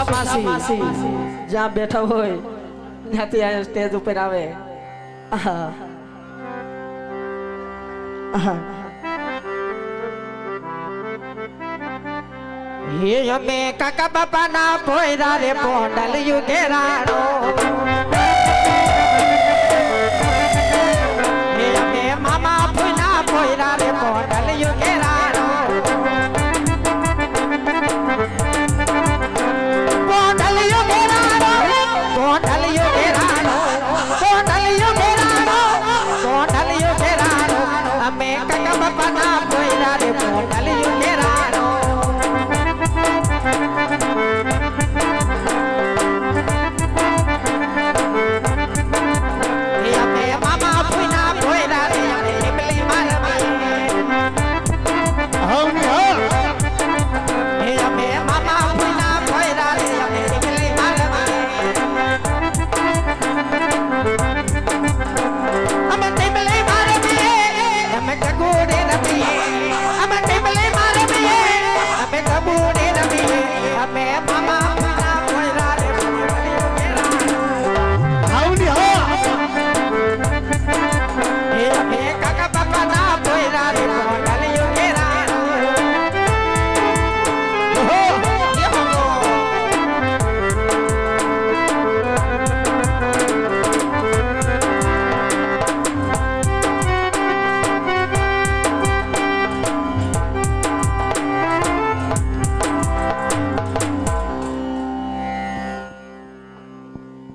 સુથા પાસે જ્યાં બેઠા હોય, ત્યાંથી આ સ્ટેજ ઉપર આવે. હે અમે કાકા બાપા ના ભોયરા રે પોંડલ યુ ઘેરાડો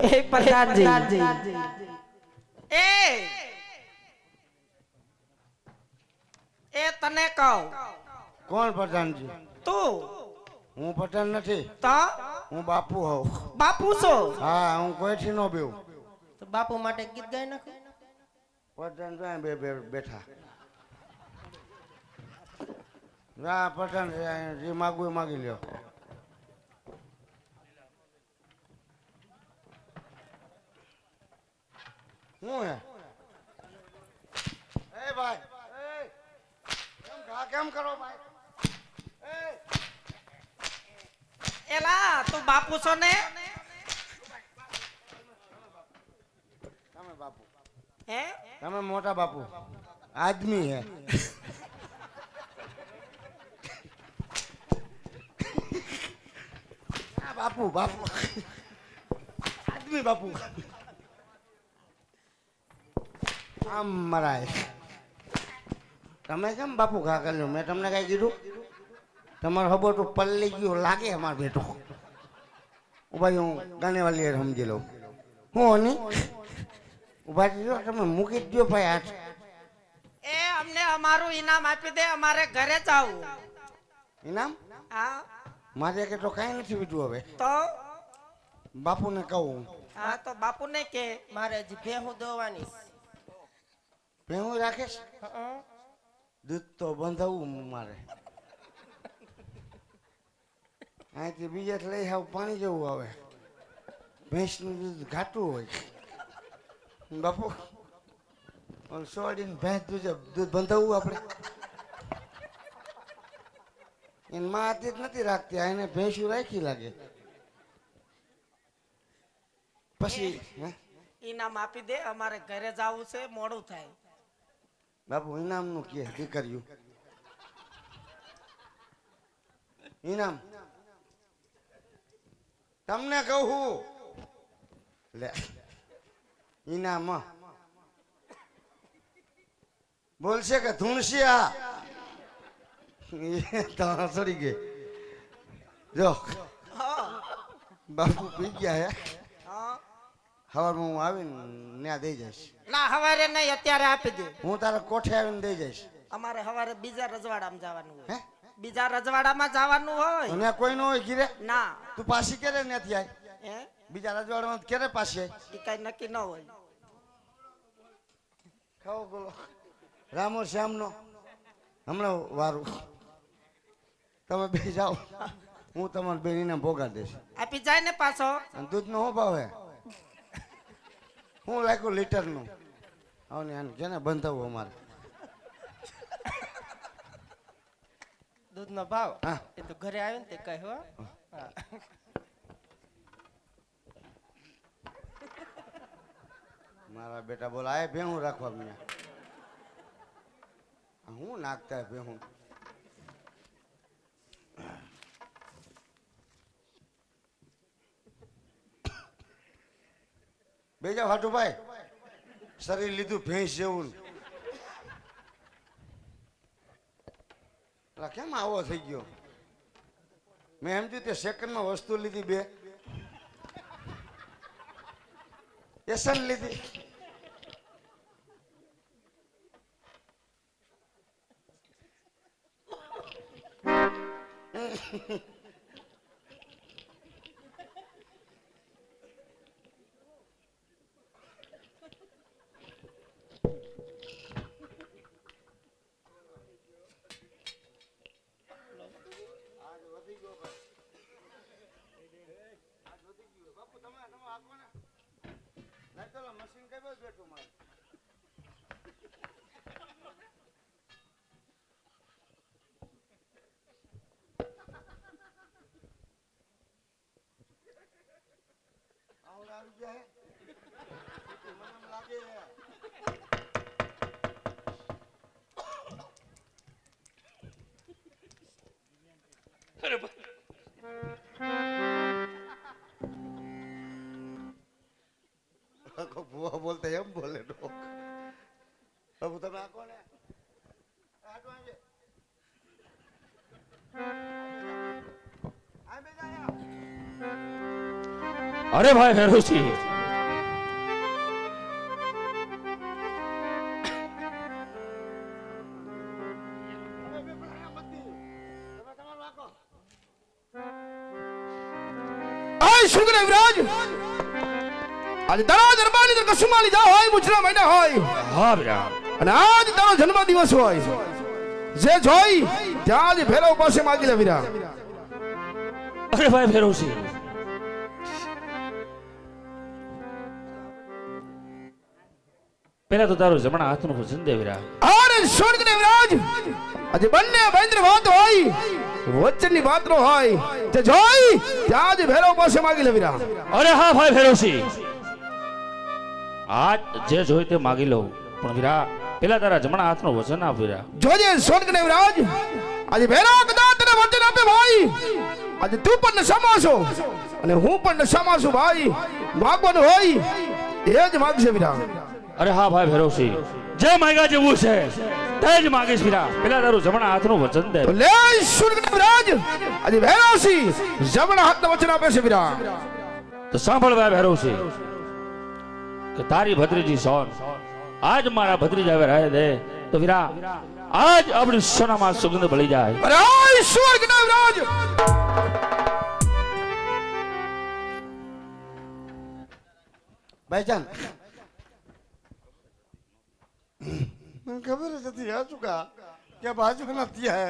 એ પ્રધાનજી એ એ તને કહું. કોણ પ્રધાનજી તું. હું પઠાણ નથી. તો? હું બાપુ હોઉં. બાપુ છો? હા હું કોઈથી નો બેઉં. તો બાપુ માટે ગીત ગાઈ નાખો. પઠાણ જાય બે બે બેઠા. ના પઠાણ જે માગવું માગી લ્યો. શું હે? એ ભાઈ. એ કેમ ઘા કેમ કરો ભાઈ? એ એલા તું બાપુ છો ને? તમે બાપુ. હે? તમે મોટા બાપુ. આદમી હે. આ બાપુ બાપુ. આદમી બાપુ. આમ મરાય. તમે કેમ બાપુ ઘા લો? મેં તમને કઈ કીધું? તમારો હબો તો પલ્લી ગયો લાગે અમાર બેટો ઊભા હું ગાનેવાલી સમજી લઉં. હું ની ઊભા થજો તમે મૂકી જ દો ભાઈ હાથ. એ અમને અમારું ઇનામ આપી દે અમારે ઘરે જાવું ઇનામ હા. મારે કે તો કાંઈ નથી બીજું હવે. તો? બાપુને કહું. હા તો બાપુને કે. મારે હજી ભેહું દોવાની ભેહું રાખીશ દૂધ તો બંધાવવું મારે. અહીંથી બીજે લઈ આવ, પાણી જેવું આવે. ભેંસનું દૂધ ઘાટું હોય. બાપુ સોડીને ભેંસ દૂધ દૂધ બંધાવવું આપણે. એને માં હતી જ નથી રાખતી એને ભેંસું રાખી લાગે. પછી ઈનામ આપી દે, અમારે ઘરે જવું છે, મોડું થાય. બાપુ ઇનામનું કે દીકરીયું ઇનામ તમને કહું લે ઇનામ બોલશે કે ધૂણશે આ એ તો સડી ગઈ. જો. બાપુ પી ગયા હા. સવારમાં હું આવીને ત્યાં દઈ જઈશ. ના હવારે નહીં અત્યારે આપી દે. હું તારા કોઠે આવીને દઈ જઈશ. અમારે હવારે બીજા રજવાડામાં જવાનું હે? હોય. બીજા રજવાડામાં જવાનું હોય. અને કોઈ ન હોય ગીરે ના. તું પાછી ક્યારે નથી આવી હે? બીજા રજવાડામાં ક્યારે પાછી આવી કઈ નક્કી ન હોય. ખાઓ બોલો રામો શ્યામનો. હમણાં વારું. તમે બે જાઓ. હું તમારે બેનીને ભોગા દઈશ. આપી જાય ને પાછો. દૂધનો શું ભાવ હે? હું લાગ્યું લીટરનું. હવે ને આને જેને બંધાવવું અમારે. દૂધનો ભાવ? હા. એ તો ઘરે આવ્યો ને તે કહ્યું હો. મારા બેટા બોલા આ ભેહું રાખવા મને. હું નાખતા ભેહું? બેજા હાટુભાઈ શરીર લીધું ભેંસ જેવું. કેમ આવો થઈ ગયો? મેં એમ જોયું તે સેકન્ડમાં વસ્તુ લીધી બે. એસન લીધી. મશીન અરે ભાઈ ફેરુસી શુગ્ર વિરાજ. આજે તારા દરબારની અંદર કસુમાં લીધા હોય મુજરા મહિના હોય. હા વિરાજ અને આજ તારો જન્મ દિવસ હોય. જે જોઈ ત્યાં જ ભેરવ પાસે માગી અરે ભાઈ ભેરવસિંહ પેલા તો તારું જમણા હાથનું દે વીરા સ્વર્ગ સ્વર્ગને વિરાજ. આજે બંને ભેન્દ્ર વાત હોય વચનની નો હોય તે જોઈ ત્યાં જ ભેરો પાસે માગી લે વીરા અરે હા ભાઈ ભેરોસી આજ જે જોઈ તે માગી લઉં. પણ વીરા પેલા તારા જમણા હાથનું વચન આપ વીરા જોજે સ્વર્ગને વિરાજ. આજે ભેરવ કદાચ તને વચન આપે ભાઈ. આજે તું પણ સમાશો અને હું પણ સમાસું ભાઈ. માગવાનું હોય એ જ માગશે વીરા અરે હા ભાઈ ભેરોસી. જે માગ્યા જેવું છે. તે જ માગીશ વીરા પેલા તારું જમણા હાથનું વચન દે. લે સ્વર્ગને વિરાજ આજે ભેરવસી જમણા હાથના વચન આપે છે વીરા તો સાંભળ ભાઈ ભેરોસી કે તારી ભત્રીજી સોન આજ મારા ભત્રીજા હવે રહે દે. તો વીરા આજ આપણી સોનામાં સુગંધ ભળી જાય. અરે આય સ્વર્ગના ભાઈજાન મને ખબર જ નથી આ ચુકા કે બાજુમાં નથી હે